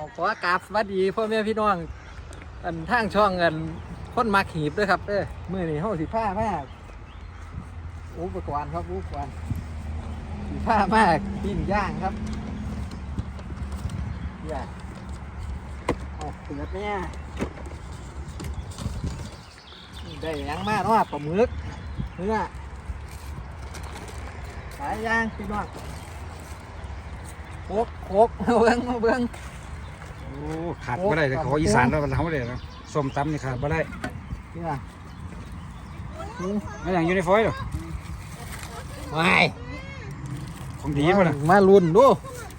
เอาขอกราบสวัสดีพ่อแม่พี่น้องอันทางช่องเงินคนมักหีบด้วยครับเด้อมื่อนี้เฮาสิผ้ามากอุปกรณ์ครับอุปกรณ์สิผ้ามากปิ้งย่างครับอย่าเอาเปิดเนี่ยได้ยังมากเนาะปลาหมึกเนื้อสายย่างพี่น้องโคกโคกมาเบิ้องมาเบิ้ง โอ้ขาดไม่ได้เลยเขาอีสานแล้วมันทำไม่ได้แล้วส้มตำนี่ขาดไม่ได้นี่ล่ะอืมไม่อย่างอยู่ในฟอยล์หรอไม่ของดีป่ะนะมาลุ่นดู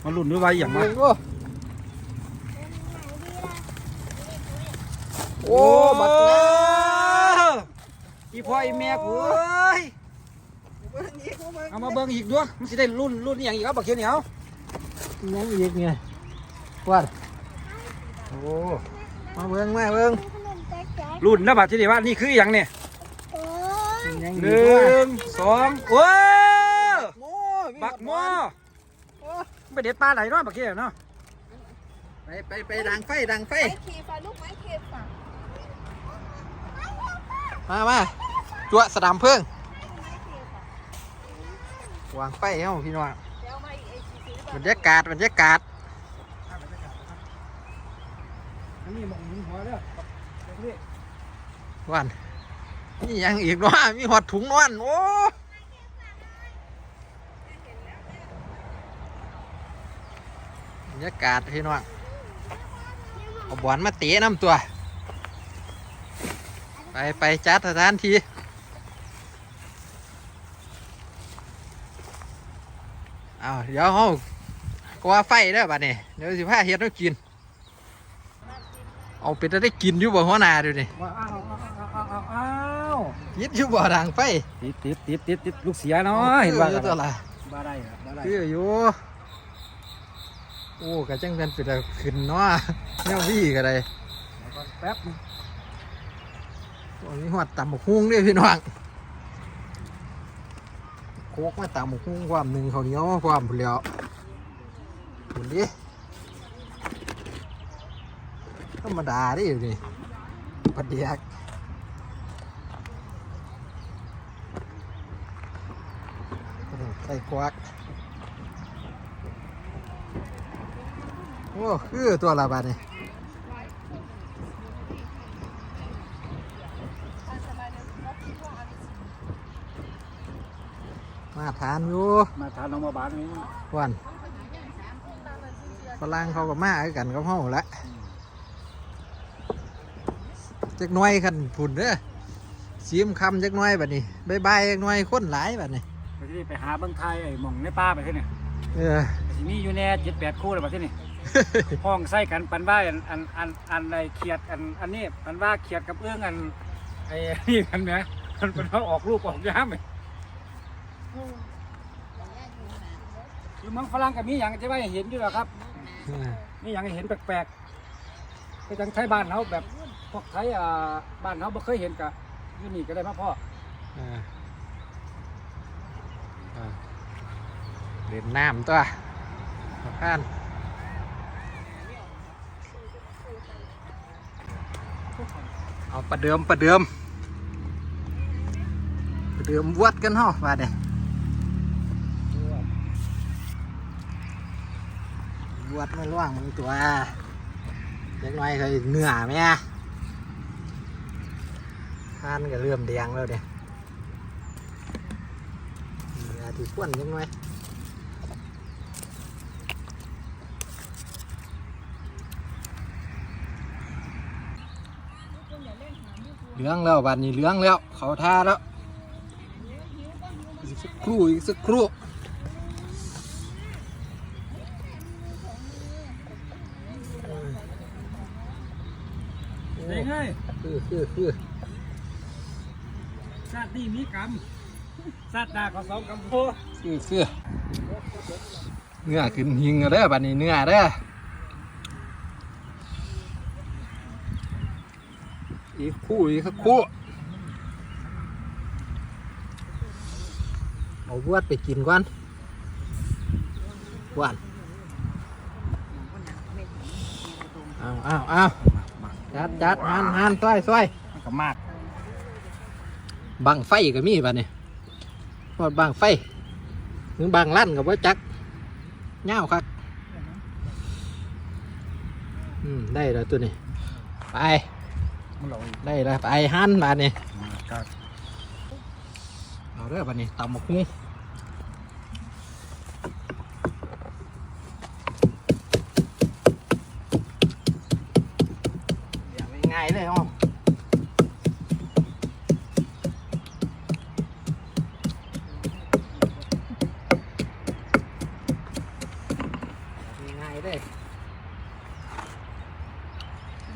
มาลุ่นด้วยไว้อย่างมาเบิ่งดูโอ้บักงาอีพ่ออีแม่กูเอ้ยเอามาเบิ่งอีกด้วยมันสิได้รุ่นรุ่นอหย่างอีกครับบักเขียวเหนียวยังอีกไงวัด โอ้มาเบิ่งมาเบิ่งรุ่นนะบัดที่นี่ว่านี่คืออหย่างเนี่ยยังหอีกนึ่ว่ะงสองโอ้ยโอ้ยบักหม้อโอ้ไปเด็ดปลาไหลเนาะบักเขียวเนาะไปไปไปดังไฟดังไฟไม้ขีฟ้าลูกไม้ขีฟ้ามามาจั่วสะดามเพิ่งวางไฟเฮ้าพี่น้องเดี๋ยวมาอีกไอ้ชีสีหรือเปบรล่ารยากาศบรรยากาศ อั นี่มองหินหัวเด้อบักเขียววันนี่ยังอีกเนาะมีหอดถุงนอนโอ้บรรยากาศพี่น้องเอาบอลมาเตะน้ำตัว ไปไปจัดสถานที่เอาเดี๋ยวเขาก็ว่าไฟเด้อบัดนี้เดี๋ยวสิพาเฮ็ดให้กิน เอาไปจะได้กินอยู่บ่หัวหน้าดูนี่ว้าวอ้าวอ้าวอ้าวอ้าวยิดอยู่บ่ดังไฟติดติดติดติดติดลูกเสียเนาะเห็นว่าคืออยู่ตัวละบ้าได้ครับบ้าได้คืออยู่โอ้กะจังเป็นเป็นขึ้นเนาะแนววี่ก็ได้แป๊บนึงตอนนี้หอดตำบักฮุ้งด้วยพี่น้องโคกมาตำบักฮุ้งความหนึ่งเขาวเหนียวความผุนแล้วผุนดิ รรมดาดิอยู่นี่ปัดเดียกใส่ควัก โอ้คือตัวละบาทนี่มาทานอยู่ มาทานน้องมาบานนี้วันฝรั่งเขาก็มาคือกันกับเฮาแหละ จักหน้อยคันผุนเด้อซีมคำจักหน้อยบัดนี้บายบายจักหน้อยคนหลายบัดนี้ไปที่นี่ไปหาเบิ้งไทยไอ้หม่องในป่าไปที่นี่เออทีนี้อยู่แน่เจ็ดแปดคู่เลยไปที่นี่ห้องใส่กันปันว่าอันอันอันอันในเขียดอันอันนี้ปันว่าเขียดกับเอื้องอันไอ้นี่กันไหมมันเป็นว่าออกลูกออกย้ำไหมอยู่เมืองฝรั่งกับมีอย่างที่ว่าให้เห็นอยู่หรอครับมีอย่างให้เห็นแปลกๆก็จังไทยบ้านเขาแบบ พวกไทยอ่าบ้านเขาบ่เคยเห็นกะอยู่นี่ก็ได้มาพ่อออเออเล่นน้ำตัวสะพานเอาประเดิมประเดิมประเดิมวัดกันเฮาว่าเด้วัดไม่ล่วงมึงตัวเล็กน้อยเคยเหนื่อยไหมอะานก็เริ่มแดงแล้วเนี่ยเหนื่อยที่ควนยังไงเหลืองแล้วบัดนี้เหลืองแล้ว เขาท่าแล้วอีกสักครู่อีกสักครู่เด้งเอ้ยคือคือคือชาตินี้มีกรรมชาติหน้าก็สองกรรมโพคือคือเนื้อขึ้นหิงเด้อบัดนี้เนื้อเด้ออีกคู่อีกคู่เอาบวดไปกินก่อนบวดอ้าวอ้าวอ้าวจัดจัดหันหันซอยซอย มันก็มากบังไฟก็มีป่ะเนี่ยพอดบังไฟหรือบังลั่นกับว่าจักเง่าวครับอืมได้แล้วตัวนี้ไปมันเราได้แล้วไปหันมาเนี่ยมาก็เอาเด้อป่ะนี่ตำหมกหุ้งอย่างง่ายๆเลยอ๋อ ง่ายๆเลย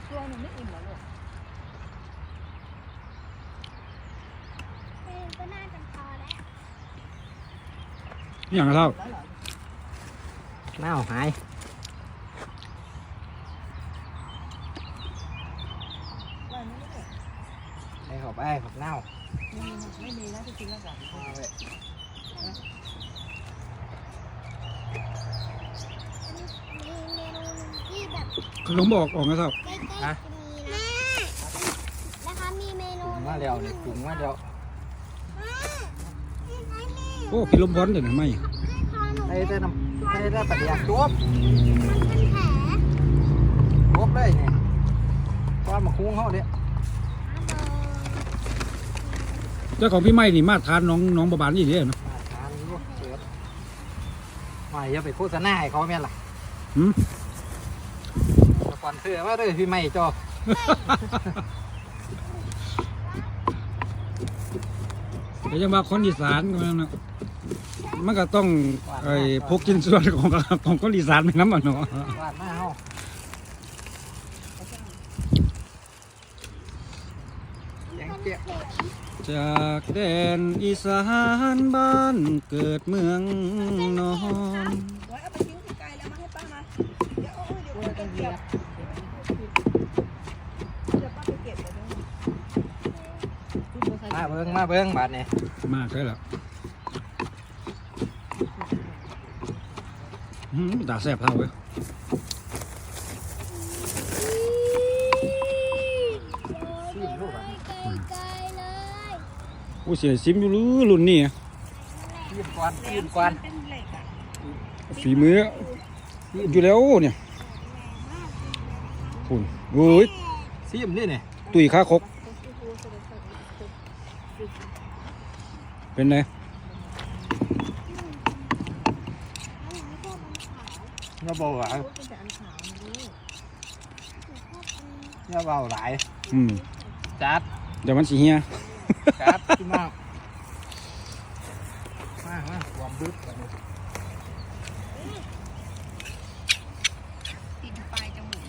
ช่วงหนึงไม่อิ่มเหรอลูก ก็น่าจะพอแล้ว นี่ อย่างไรเท่าแล้วเหรอเน่าหายว่าไม่ได้ไปเข้าไปผักเน่าไม่มีไม่มีนะที่จริงแล้วกันเอาไว้มีเมนูหนึ่งที่แบบขนมบอกออกไหมเท่าใกล้ๆจะมีนะนะคะมีเมนู ถุงมาเดียวนี่ถุงมาเดียว โอ้พี่ลมพรเดี๋ยวนะไม่ใส่แต่น้ำใส่แต่ปลาเดียกจุ๊บเป็นแผลจุ๊บเลยนี่ก้อนมาคุ้งเขาเด้เจ้าของพี่ไม่นี่มาทานน้องน้องประบานนี่เด้นะมาทานลูกเสือมาอย่าไปโฆษณาให้เขาแม่นล่ะหืมสปอนเซอร์มาเลยพี่ไม่จอแต่ยังว่าคนอีสานก็มันนะ มันก็ต้องไอ้พกกินส่วนของของคนอีสานไปน้ำมันเนาะวาดหน้าเฮาแกงเปียกจากแดนอีสานบ้านเกิดเมืองนอนไว้เอาไปทิ้งไกลแล้วมาให้ป้ามา เดี๋ยวเอาเดี๋ยวป้าไปเก็บเดี๋ยวป้าไปเก็บเดี๋ยวนี้มาเบิ้งมาเบิ้งบาดนี่มากเลยล่หืม ด่าแซ่บเท่าเว้ยไกลๆเลยโอ้เสียซิมอยู่หรือรุ่นนี้อะทีมกวนทีมกวนเป็นเหล็กอะฝีมืออยู่แล้วเนี่ยคุณโอ้ยซีมนี่นี่ตุยข้าคกเป็นไง อย่าเบาหลายเป็นแต่อันขาวนะลูกอย่าเบาหลายอืมจัดเดี๋ยวมันสิเฮียจัดขึ้นมามามาหวมบึ๊บแบบนี้ติดปลายจมูก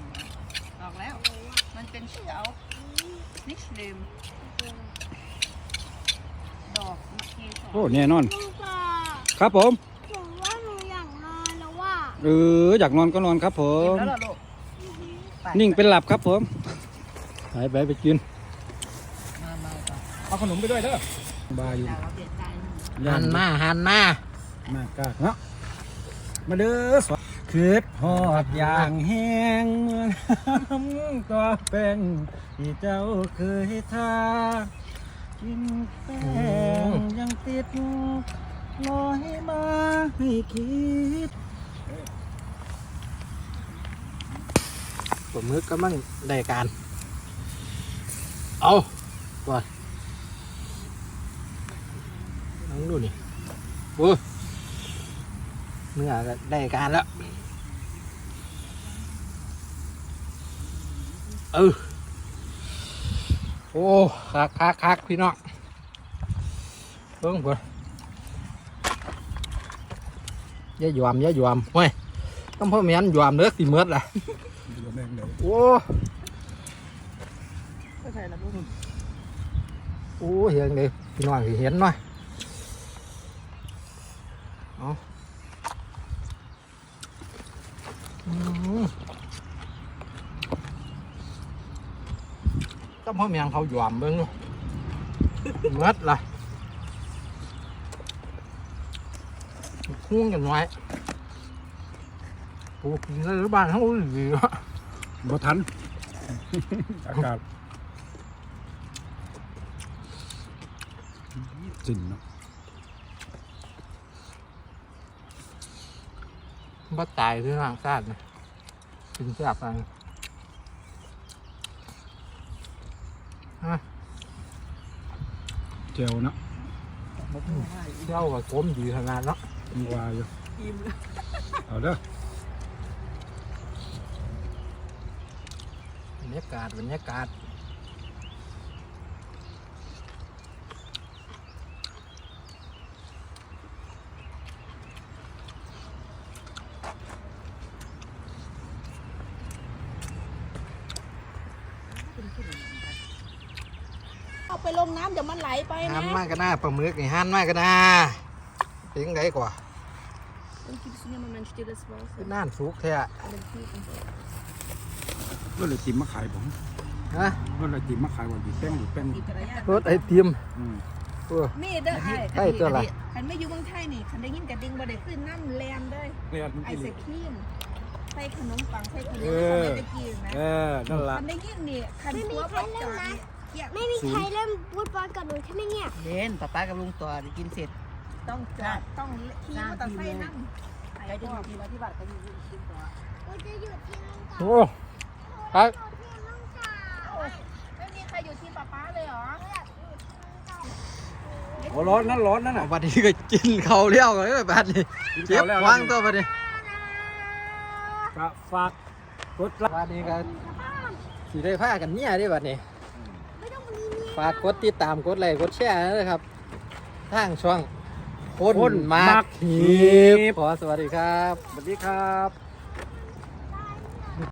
ออกแล้ว มันเป็นเขียวนิชเลมดอกมะเขือโอ้แน่นอนลุงป่าครับผม เอออยากนอนก็นอนครับผกินม แล้วเหรอลูกนิ่งเป็นหลับครับผมไปไปไปกินมามาต่อเอาขนมไปด้วยเด้อบายอยู่แต่เราเปลี่ยนใจหนึ่งหันมาหันมามากกาเนาะมาเด้อสวคืดหอดอย่างแห้งเมืองน้ำก็เป็นที่เจ้าเคยทากินแป้งยังติดลอยมาให้คิด ผมมึกก็มั่งได้การ เอาก่อนน้องดูนี่โอ้เนื้อก็ได้การแล้ว เออ โอ้คักคักคักพี่น้องเพิ่งเพิ่งอย่ายวมอย่ายวมเว้ย ต้องพ่อแม่นหยวมเนื้อสิเมือดล่ะเดี๋ยวแม่งเดี๋ยวโอ้ก็ใช่ละลูกโอ้เห็นเลยพี่น้องสิเห็นหน่อยเอาอืมต้องพ่อแม่นเขาหยวมเบิ่งดูเมือดล่ะคุ้งกันไว้ ปูกินได้หรือบ้านเขาหรือบ่ทัน อากาศจริงเนาะบ่ตายคือห่างซาดนะกินแซ่บไปฮะเจลเนาะเจ้ากับกลมดีขนาดเนาะมีวายอยู่ อิ่มเลยเอาเด้อ รรยากาศบรรยากาศเอาไปลงน้ำเดี๋ยวมันไหลไปหันะนมากกันหน้าปลาหมึกนี่หันมากกันหน้าเป็นไงกว่า Dann gibst du mir mal mein stilles คือ Wasser. น่านสุกแท้ Den Kuchen. รถไอติมมาขายผมฮะรถไอติมมาขายว่าดีแป้งดีแป้ง Die drei รถไอติมอืมโอ้นี่เด้อไอ้ไอ้ตัวอะไรคันไม่อยู่เมืองไทยนี่คันได้ยินกระดิ่งบ่ได้ขึ้นน้ำแรมเด้อเรียนมันไอกินศครีมใส่ขนมปังใส่ขนมเอสอมัยตะกี้นะเออนั่นละคันได้ยินนี่คันตัวพัดจอดนี่เกี่ยไม่มีใครเล่นฟุตบอลกับหนูใช่ไหมเนี่ยเล่นป้าป้ากับลุงต่อกินเสร็จ ต้องจอดต้องขี่มอเตอร์ไซค์นั่งไปจะอยู่ที่วัดที่บัตรก็อยู่ที่ต่อเราจะหยุดที่น้องจ๋าโอ้ครับห ยุดที่น้องจ๋าไม่มีใครอยู่ที่ป้าป้าเลยเหรอโอ้ร้อนนั่นร้อนนั่นน่ะบัดนี้ก็กินเขาวเลี้ยวเลยบัดนี้กินเจ็บข้าวแล้ววางตัวบัดนี้ก็ฝากกดไลค์บัดนี้ก็สีได้ผ้ากันเนี่ยได้บัดนี้ไม่ต้องมีเมียฝากกดติดตามกดไลค์กดแชร์นะครับทางช่องคนคนมามากกหีหีบบขอสวัสดีครับ สวัสดีครับ